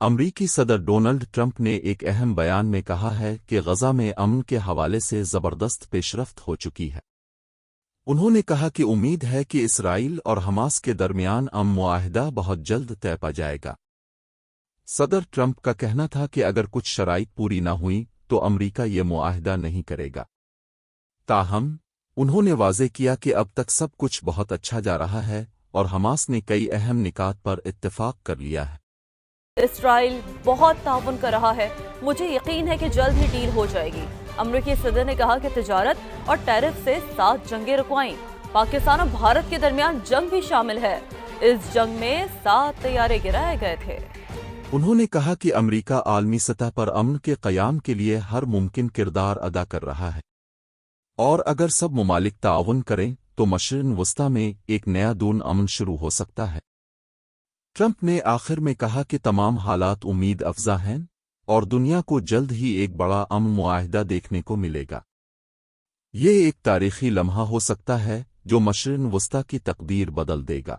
امریکی صدر Donald Trump نے ایک اہم بیان میں کہا ہے کہ غزہ میں امن کے حوالے سے زبردست پیش رفت ہو چکی ہے۔ انہوں نے کہا کہ امید ہے کہ اسرائیل اور حماس کے درمیان ام معاہدہ بہت جلد طے پا جائے گا۔ صدر ٹرمپ کا کہنا تھا کہ اگر کچھ شرائط پوری نہ ہوئی تو امریکہ یہ معاہدہ نہیں کرے گا۔ تاہم، انہوں نے واضح کیا کہ اب تک سب کچھ بہت اچھا جا رہا ہے اور حماس نے کئی اہم نکات پر اتفاق کر لیا ہے۔ اسرائیل بہت تعاون کر رہا ہے۔ مجھے یقین ہے کہ جلد ہی ڈیل ہو جائے گی۔ امریکی صدر نے کہا کہ تجارت اور ٹیرف سے سات جنگیں رکوائیں۔ پاکستان اور بھارت کے درمیان جنگ بھی شامل ہے۔ اس جنگ میں سات طیارے گرائے گئے تھے۔ انہوں نے کہا کہ امریکہ عالمی سطح پر امن کے قیام کے لیے ہر ممکن کردار ادا کر رہا ہے۔ اور اگر سب ممالک تعاون کریں، تو مشرن وسطی میں ایک نیا دون امن شروع ہو سکتا ہے۔ ٹرمپ نے آخر میں کہا کہ تمام حالات امید افزا ہیں اور دنیا کو جلد ہی ایک بڑا امن معاہدہ دیکھنے کو ملے گا۔ یہ ایک تاریخی لمحہ ہو سکتا ہے جو مشرن وسطی کی تقدیر بدل دے گا۔